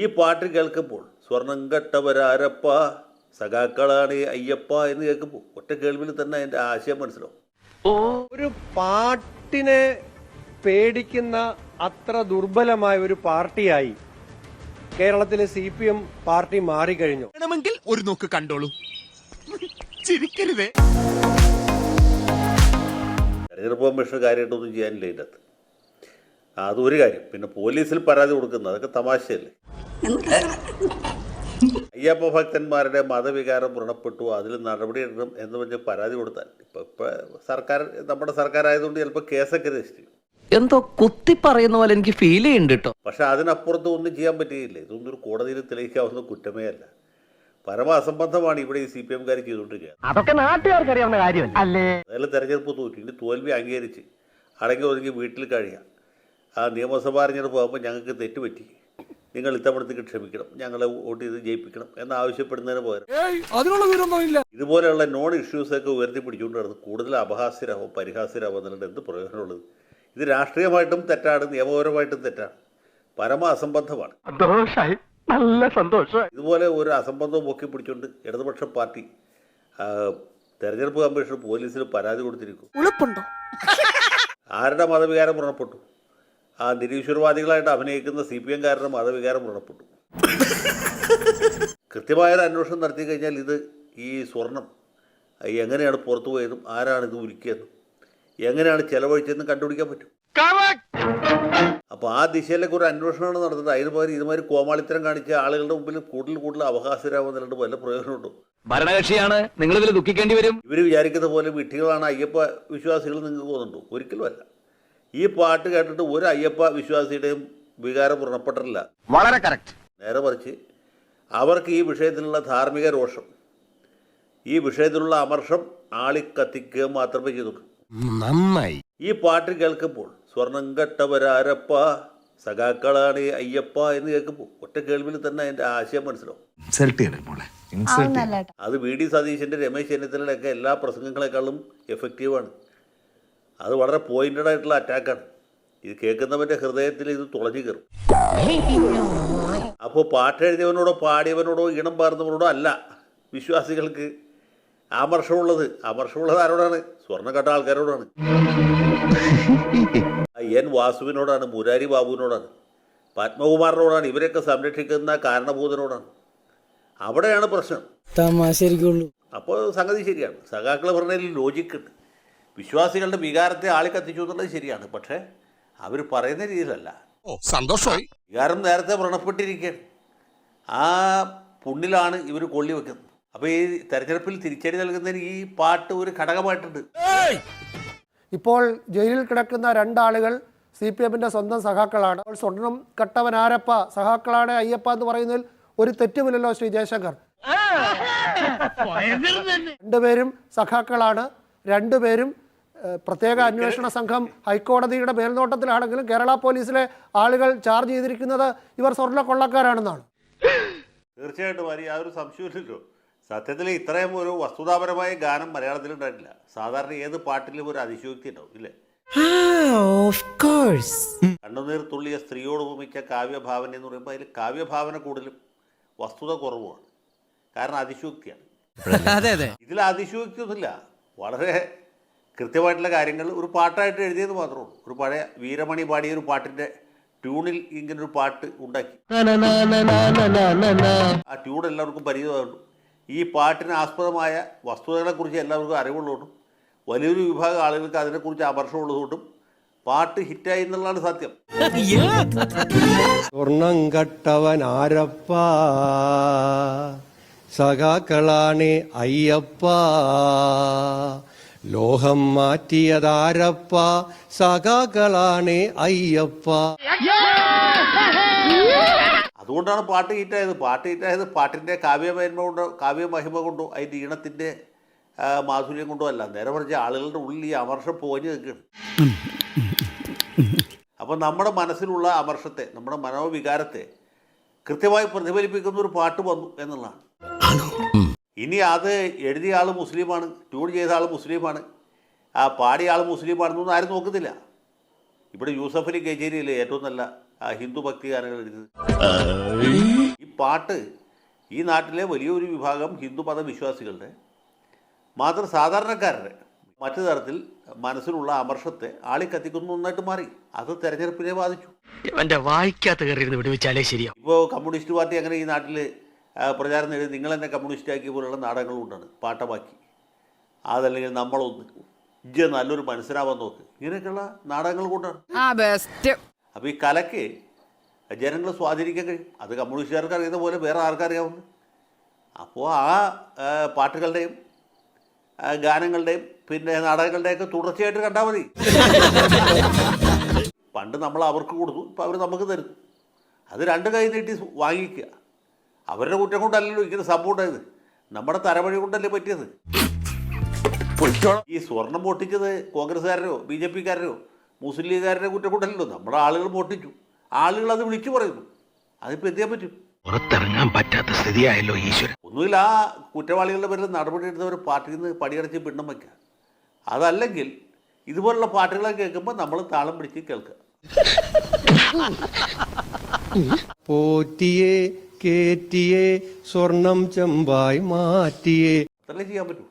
ഈ പാട്ട് കേൾക്കുമ്പോൾ സ്വർണം കെട്ടവരാരപ്പ സഖാക്കളാണ് അയ്യപ്പ എന്ന് കേൾക്കുമ്പോൾ ഒറ്റ കേൾവിൽ തന്നെ അതിന്റെ ആശയം മനസ്സിലാവും. ഒരു പാട്ടിനെ പേടിക്കുന്ന അത്ര ദുർബലമായ ഒരു പാർട്ടിയായി കേരളത്തിലെ സി പി എം പാർട്ടി മാറിക്കഴിഞ്ഞു. വേണമെങ്കിൽ ഒരു നോക്ക് കണ്ടോളൂ. ചിരിക്കരുതേ. തെരഞ്ഞെടുപ്പ് കമ്മീഷന് കാര്യമായിട്ടൊന്നും ചെയ്യാനില്ല ഇതിന്റെ അകത്ത് അതൊരു കാര്യം. പിന്നെ പോലീസിൽ പരാതി കൊടുക്കുന്നത് അതൊക്കെ തമാശയല്ലേ? അയ്യപ്പ ഭക്തന്മാരുടെ മതവികാരം വ്രണപ്പെട്ടു. അതിൽ നടപടിയെടുക്കണം എന്ന് പറഞ്ഞ് പരാതി കൊടുത്താൽ. ഇപ്പൊ ഇപ്പൊ സർക്കാർ നമ്മുടെ സർക്കാർ ആയതുകൊണ്ട് ചിലപ്പോൾ കേസൊക്കെ രജിസ്റ്റർ ചെയ്യും. എന്തോ കുത്തി പറയുന്ന പോലെ എനിക്ക് ഫീൽ ചെയ്യുന്നുണ്ട് കേട്ടോ പക്ഷെ അതിനപ്പുറത്ത് ഒന്നും ചെയ്യാൻ പറ്റുകയില്ല. ഇതൊന്നും ഒരു കോടതിയിൽ തെളിയിക്കാവുന്ന കുറ്റമേ അല്ല. പരമ അസംബന്ധമാണ് ഇവിടെ ഈ സി പി എംകാർ ചെയ്തുകൊണ്ടിരിക്കുക അതൊക്കെ നാട്ടുകാർക്ക് അറിയാവുന്ന കാര്യം അല്ലേ? അതായത് തെരഞ്ഞെടുപ്പ് തോറ്റി ഇനി തോൽവി അംഗീകരിച്ച് അടങ്ങി ഒതുങ്ങി വീട്ടിൽ കഴിയാം. ആ നിയമസഭാ തെരഞ്ഞെടുപ്പ് ആകുമ്പോൾ ഞങ്ങൾക്ക് തെറ്റുപറ്റി നിങ്ങൾ ഇത്തവണത്തേക്ക് ക്ഷമിക്കണം ഞങ്ങളെ വോട്ട് ചെയ്ത് ജയിപ്പിക്കണം എന്ന് ആവശ്യപ്പെടുന്നതിന് പകരം. ഇതുപോലെയുള്ള നോൺ ഇഷ്യൂസൊക്കെ ഉയർത്തി പിടിച്ചുകൊണ്ട് നടന്ന് കൂടുതൽ അപഹാസ്യരാവും പരിഹാസ്യരാവും എന്നുള്ളത് എന്ത് പ്രയോജനമുള്ളത്? ഇത് രാഷ്ട്രീയമായിട്ടും തെറ്റാണ് നിയമപരമായിട്ടും തെറ്റാണ്. പരമ അസംബന്ധമാണ് നല്ല സന്തോഷം ഇതുപോലെ ഒരു അസംബന്ധം പൊക്കി പിടിച്ചുകൊണ്ട് ഇടതുപക്ഷ പാർട്ടി തെരഞ്ഞെടുപ്പ് കമ്മീഷൻ പോലീസിന് പരാതി കൊടുത്തിരിക്കും ആരുടെ മതവികാരം വ്രണപ്പെട്ടു ആ നിരീശ്വരവാദികളായിട്ട് അഭിനയിക്കുന്ന സി പി എംകാരുടെ മതവികാരം വ്രണപ്പെട്ടു കൃത്യമായൊരു അന്വേഷണം നടത്തി കഴിഞ്ഞാൽ ഇത് ഈ സ്വർണം എങ്ങനെയാണ് പുറത്തു പോയതും ആരാണ് ഇത് ഉരുക്കിയതും എങ്ങനെയാണ് ചെലവഴിച്ചതെന്നും കണ്ടുപിടിക്കാൻ പറ്റും. അപ്പോൾ ആ ദിശയിലേക്ക് ഒരു അന്വേഷണമാണ് നടത്തുന്നത് അതിന് പകരം ഇതുമാതിരി കോമാളിത്തരം കാണിച്ച ആളുകളുടെ മുമ്പിൽ കൂടുതൽ കൂടുതൽ അവകാശരാകുന്നതിലുണ്ട് വല്ല പ്രയോജനമുണ്ടോ ഭരണകക്ഷിയാണ് നിങ്ങൾ ഇതിൽ ദുഃഖിക്കേണ്ടി വരും? ഇവർ വിചാരിക്കുന്ന പോലെ വിട്ടികളാണ് അയ്യപ്പ വിശ്വാസികൾ നിങ്ങൾക്ക് പോകുന്നുണ്ടോ ഒരിക്കലും അല്ല. ഈ പാട്ട് കേട്ടിട്ട് ഒരു അയ്യപ്പ വിശ്വാസിയുടെയും വികാരം വ്രണപ്പെട്ടിട്ടില്ല. വളരെ കറക്റ്റ് നേരെ മറിച്ച് അവർക്ക് ഈ വിഷയത്തിലുള്ള ധാർമ്മിക രോഷം ഈ വിഷയത്തിലുള്ള അമർഷം ആളിക്കത്തിക്കുക മാത്രമേ ചെയ്തുള്ളൂ. നന്നായി. ഈ പാട്ട് കേൾക്കുമ്പോൾ സ്വർണം കെട്ടവരാരപ്പ സഖാക്കളാണ് അയ്യപ്പ എന്ന് കേൾക്കുമ്പോൾ ഒറ്റ കേൾവിൽ തന്നെ അതിന്റെ ആശയം മനസ്സിലാവും. അത് വി ഡി സതീശന്റെ രമേശ് ചെന്നിത്തലയുടെ ഒക്കെ എല്ലാ പ്രസംഗങ്ങളെക്കാളും എഫക്റ്റീവാണ് അത് വളരെ പോയിന്റഡ് ആയിട്ടുള്ള അറ്റാക്കാണ് ഇത് കേൾക്കുന്നവന്റെ ഹൃദയത്തിൽ ഇത് തുളഞ്ഞു കയറും. അപ്പോൾ പാട്ടെഴുതിയവനോടോ പാടിയവനോടോ ഈണം പാർന്നവനോടോ അല്ല. വിശ്വാസികൾക്ക് ആമർഷമുള്ളത്. ആമർഷമുള്ളത് ആരോടാണ്? സ്വർണ കട്ട ആൾക്കാരോടാണ്. എൻ വാസുവിനോടാണ് മുരാരി ബാബുവിനോടാണ് പത്മകുമാറിനോടാണ് ഇവരെയൊക്കെ സംരക്ഷിക്കുന്ന കാരണഭൂതനോടാണ്. അവിടെയാണ് പ്രശ്നം. അപ്പോൾ സംഗതി ശരിയാണ്. സഖാക്കൾ പറഞ്ഞതിൽ ലോജിക്കുണ്ട് വിശ്വാസികളുടെ വികാരത്തെ ആളി കത്തിച്ചു എന്നുള്ളത് ശരിയാണ്. പക്ഷേ അവർ പറയുന്ന രീതിയിലല്ല. ഓ സന്തോഷമായി. വികാരം നേരത്തെ വ്രണപ്പെട്ടിരിക്കുകയാണ്. ആ പുണ്ണിലാണ് ഇവർ കൊള്ളി വെക്കുന്നത്. അപ്പോൾ ഈ തെരഞ്ഞെടുപ്പിൽ തിരിച്ചടി നൽകുന്നതിന് ഈ പാട്ട് ഒരു ഘടകമായിട്ടുണ്ട്. ഇപ്പോൾ ജയിലിൽ കിടക്കുന്ന രണ്ടാളുകൾ സി പി എമ്മിന്റെ സ്വന്തം സഹാക്കളാണ് അപ്പോൾ സ്വർണം കട്ടവൻ ആരപ്പ? സഹാക്കളാണ് അയ്യപ്പ എന്ന് പറയുന്നതിൽ ഒരു തെറ്റുമില്ലല്ലോ ശ്രീ ജയശങ്കർ. രണ്ടുപേരും സഖാക്കളാണ്. രണ്ടുപേരും പ്രത്യേക അന്വേഷണ സംഘം ഹൈക്കോടതിയുടെ മേൽനോട്ടത്തിലാണെങ്കിലും കേരള പോലീസിലെ ആളുകൾ ചാർജ് ചെയ്തിരിക്കുന്നത് ഇവർ സ്വർണ കൊള്ളക്കാരാണെന്നാണ്. തീർച്ചയായിട്ടും ആ ഒരു സംശയമില്ലല്ലോ സത്യത്തിൽ ഇത്രയും ഒരു വസ്തുതാപരമായ ഗാനം മലയാളത്തിൽ ഉണ്ടായിട്ടില്ല സാധാരണ ഏത് പാട്ടിലും ഒരു അതിശയോക്തി ഉണ്ടാവും ഇല്ലേ? കണ്ണുനീർ തുള്ളിയ സ്ത്രീയോട് ഉപമിച്ച കാവ്യഭാവന എന്ന് പറയുമ്പോൾ അതിൽ കാവ്യഭാവന കൂടുതലും വസ്തുത കുറവുമാണ്. കാരണം അതിശയോക്തിയാണ്. അതെ അതെ. ഇതിൽ അതിശയോക്തിയൊന്നുമില്ല. വളരെ കൃത്യമായിട്ടുള്ള കാര്യങ്ങൾ ഒരു പാട്ടായിട്ട് എഴുതിയത് മാത്രമേ ഉള്ളൂ. ഒരു പഴയ വീരമണി പാടിയ ഒരു പാട്ടിന്റെ ട്യൂണിൽ ഇങ്ങനെ ഒരു പാട്ട് ഉണ്ടാക്കി. ആ ട്യൂൺ എല്ലാവർക്കും പരിചിതമായിട്ടു ഈ പാട്ടിന് ആസ്പദമായ വസ്തുതകളെക്കുറിച്ച് എല്ലാവർക്കും അറിവുള്ളതുകൊണ്ടും വലിയൊരു വിഭാഗം ആളുകൾക്ക് അതിനെക്കുറിച്ച് ആമർഷമുള്ളതുകൊണ്ടും പാട്ട് ഹിറ്റായി എന്നുള്ളതാണ് സത്യം. സ്വർണം കട്ടവൻ ആരപ്പ സഖാക്കളാണ് അയ്യപ്പ. ലോഹം മാറ്റിയതാരപ്പ സഖാക്കളാണ് അയ്യപ്പ. അതുകൊണ്ടാണ് പാട്ട് ഹിറ്റായത് പാട്ട് ഹിറ്റായത് പാട്ടിന്റെ കാവ്യമഹിമ കൊണ്ടോ കാവ്യമഹിമ കൊണ്ടോ അതിന്റെ ഈണത്തിന്റെ മാധുര്യം കൊണ്ടോ അല്ല. നേരെ മറിച്ച് ആളുകളുടെ ഉള്ളിൽ ഈ അമർഷം പോഞ്ഞു നിൽക്കുകയാണ്. അപ്പം നമ്മുടെ മനസ്സിലുള്ള അമർഷത്തെ നമ്മുടെ മനോവികാരത്തെ കൃത്യമായി പ്രതിഫലിപ്പിക്കുന്ന ഒരു പാട്ട് വന്നു എന്നുള്ളതാണ്. ഇനി അത് എഴുതിയ ആൾ മുസ്ലിമാണ് ട്യൂൺ ചെയ്ത ആൾ മുസ്ലിമാണ് ആ പാടിയ ആൾ മുസ്ലിമാണെന്നൊന്നും ആരും നോക്കുന്നില്ല. ഇവിടെ യൂസഫലി അലി കേജേരിയിലെ ഏറ്റവും നല്ല ആ, ഹിന്ദു ഭക്തി ഗാനങ്ങൾ എഴുതിയത് ഈ പാട്ട് ഈ നാട്ടിലെ വലിയൊരു വിഭാഗം ഹിന്ദു മതവിശ്വാസികളുടെ മാത്രം സാധാരണക്കാരുടെ മറ്റു തരത്തിൽ മനസ്സിലുള്ള അമർഷത്തെ ആളിക്കത്തിക്കുന്ന ഒന്നായിട്ട് മാറി. അത് തെരഞ്ഞെടുപ്പിനെ ബാധിച്ചു. വായിക്കാത്ത കയറി വിടുവിച്ചാലേ ശരിയാ ഇപ്പോൾ കമ്മ്യൂണിസ്റ്റ് പാർട്ടി അങ്ങനെ ഈ നാട്ടിൽ പ്രചാരം നേടി നിങ്ങൾ കമ്മ്യൂണിസ്റ്റ് കമ്മ്യൂണിസ്റ്റാക്കി പോലുള്ള നാടകങ്ങളും ഉണ്ടാണ് പാട്ടമാക്കി. അതല്ലെങ്കിൽ നമ്മളൊന്ന് ഇജ്ജ നല്ലൊരു മനസ്സിലാവാൻ നോക്ക്. ഇങ്ങനെയൊക്കെയുള്ള നാടകങ്ങൾ കൊണ്ടാണ്. അപ്പോൾ ഈ കലയ്ക്ക് ജനങ്ങളെ സ്വാധീനിക്കാൻ കഴിയും. അത് കമ്മ്യൂണിസ്റ്റുകാർക്ക് അറിയുന്ന പോലെ വേറെ ആർക്കറിയാവുന്നു. അപ്പോൾ ആ ആ, പാട്ടുകളുടെയും ഗാനങ്ങളുടെയും പിന്നെ നാടകങ്ങളുടെയൊക്കെ തുടർച്ചയായിട്ട് കണ്ടാൽ മതി. പണ്ട് നമ്മൾ അവർക്ക് കൊടുത്തു ഇപ്പം അവർ നമുക്ക് തരുന്നു. അത് രണ്ട് കൈ നീട്ടി വാങ്ങിക്കുക. അവരുടെ കുറ്റം കൊണ്ടല്ലല്ലോ ഇങ്ങനെ സംഭവം ഉണ്ടായത്. നമ്മുടെ തലവഴി കൊണ്ടല്ലേ പറ്റിയത്? ഈ സ്വർണം പൊട്ടിച്ചത് കോൺഗ്രസ്സുകാരോ ബി ജെ പിക്കാരോ മുസ്ലിം ലീഗുകാരുടെ കുറ്റം കൊണ്ടല്ലോ നമ്മുടെ ആളുകൾ പൊട്ടിച്ചു. ആളുകൾ അത് വിളിച്ചു പറയുന്നു. അതിപ്പോൾ എന്ത് ചെയ്യാൻ പറ്റും? പുറത്തിറങ്ങാൻ പറ്റാത്ത സ്ഥിതിയായല്ലോ ഈശ്വരൻ. ഒന്നുമില്ല ആ കുറ്റവാളികളുടെ പേരിൽ നടപടി എടുത്തവർ പാർട്ടിയിൽ നിന്ന് പടിയടച്ച് പിണ്ണം വയ്ക്കുക. അതല്ലെങ്കിൽ ഇതുപോലുള്ള പാട്ടുകളെ കേൾക്കുമ്പോൾ നമ്മൾ താളം പിടിച്ച് കേൾക്കുക. പോറ്റിയെ കേറ്റിയെ സ്വർണം ചെമ്പായി മാറ്റിയെ. ചെയ്യാൻ പറ്റൂ?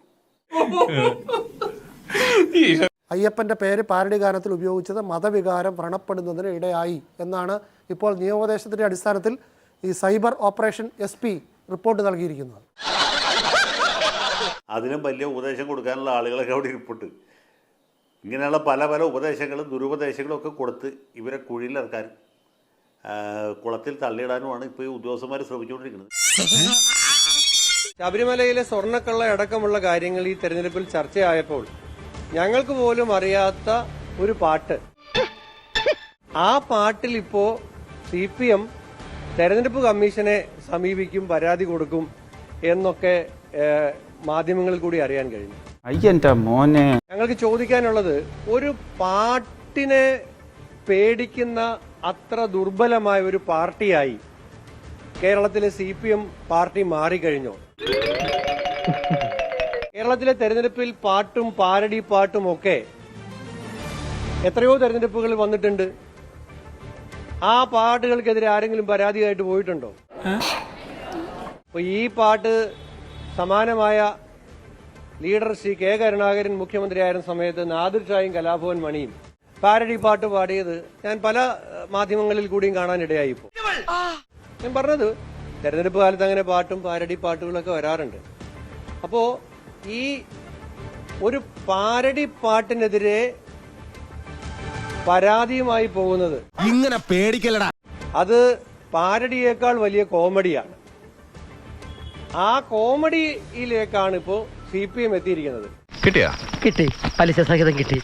അയ്യപ്പന്റെ പേര് പാരഡി ഗാനത്തിൽ ഉപയോഗിച്ചത് മതവികാരം വ്രണപ്പെടുന്നതിന് ഇടയായി എന്നാണ് ഇപ്പോൾ നിയമോപദേശത്തിന്റെ അടിസ്ഥാനത്തിൽ ഈ cyber operation S P report നൽകിയിരിക്കുന്നത്. അതിനും വലിയ ഉപദേശം കൊടുക്കാനുള്ള ആളുകളൊക്കെ അവിടെ ഇരിപ്പുണ്ട്. ഇങ്ങനെയുള്ള പല പല ഉപദേശങ്ങളും ദുരുപദേശങ്ങളും ഒക്കെ കൊടുത്ത് ഇവരെ കുഴിയിലിറക്കാനും ആ, കുളത്തിൽ തള്ളിയിടാനുമാണ് ഇപ്പോൾ ഈ ഉദ്യോഗസ്ഥന്മാർ ശ്രമിച്ചുകൊണ്ടിരിക്കുന്നത്. ശബരിമലയിലെ സ്വർണക്കള്ള അടക്കമുള്ള കാര്യങ്ങൾ ഈ തെരഞ്ഞെടുപ്പിൽ ചർച്ചയായപ്പോൾ ഞങ്ങൾക്ക് പോലും അറിയാത്ത ഒരു പാട്ട്. ആ പാട്ടിൽ ഇപ്പോ സി പി എം തെരഞ്ഞെടുപ്പ് കമ്മീഷനെ സമീപിക്കും പരാതി കൊടുക്കും എന്നൊക്കെ മാധ്യമങ്ങളിൽ കൂടി അറിയാൻ കഴിഞ്ഞു. അയ്യന്റെ മോനെ. ഞങ്ങൾക്ക് ചോദിക്കാനുള്ളത് ഒരു പാട്ടിനെ പേടിക്കുന്ന അത്ര ദുർബലമായ ഒരു പാർട്ടിയായി കേരളത്തിലെ സി പി എം പാർട്ടി മാറിക്കഴിഞ്ഞു. കേരളത്തിലെ തെരഞ്ഞെടുപ്പിൽ പാട്ടും പാരടി പാട്ടും ഒക്കെ എത്രയോ തെരഞ്ഞെടുപ്പുകൾ വന്നിട്ടുണ്ട്. ആ പാട്ടുകൾക്കെതിരെ ആരെങ്കിലും പരാതിയായിട്ട് പോയിട്ടുണ്ടോ? അപ്പൊ ഈ പാട്ട് സമാനമായ ലീഡർ ശ്രീ കെ കരുണാകരൻ മുഖ്യമന്ത്രിയായിരുന്ന സമയത്ത് നാദിർ ഷായും കലാഭവൻ മണിയും പാരഡി പാട്ട് പാടിയത് ഞാൻ പല മാധ്യമങ്ങളിൽ കൂടിയും കാണാനിടയായി ഇപ്പോൾ. ഞാൻ പറഞ്ഞത് തെരഞ്ഞെടുപ്പ് കാലത്ത് അങ്ങനെ പാട്ടും പാരഡി പാട്ടുകളൊക്കെ വരാറുണ്ട്. അപ്പോ ഈ ഒരു പാരഡി പാട്ടിനെതിരെ പരാതിയുമായി പോകുന്നത് ഇങ്ങനെ പേടിക്കലടാ അത് പാരഡിയേക്കാൾ വലിയ കോമഡിയാണ്. ആ കോമഡിയിലേക്കാണ് ഇപ്പോ സി പി എം എത്തിയിരിക്കുന്നത്. കിട്ടിയാ? കിട്ടി. പലിശ സഹിതം കിട്ടി.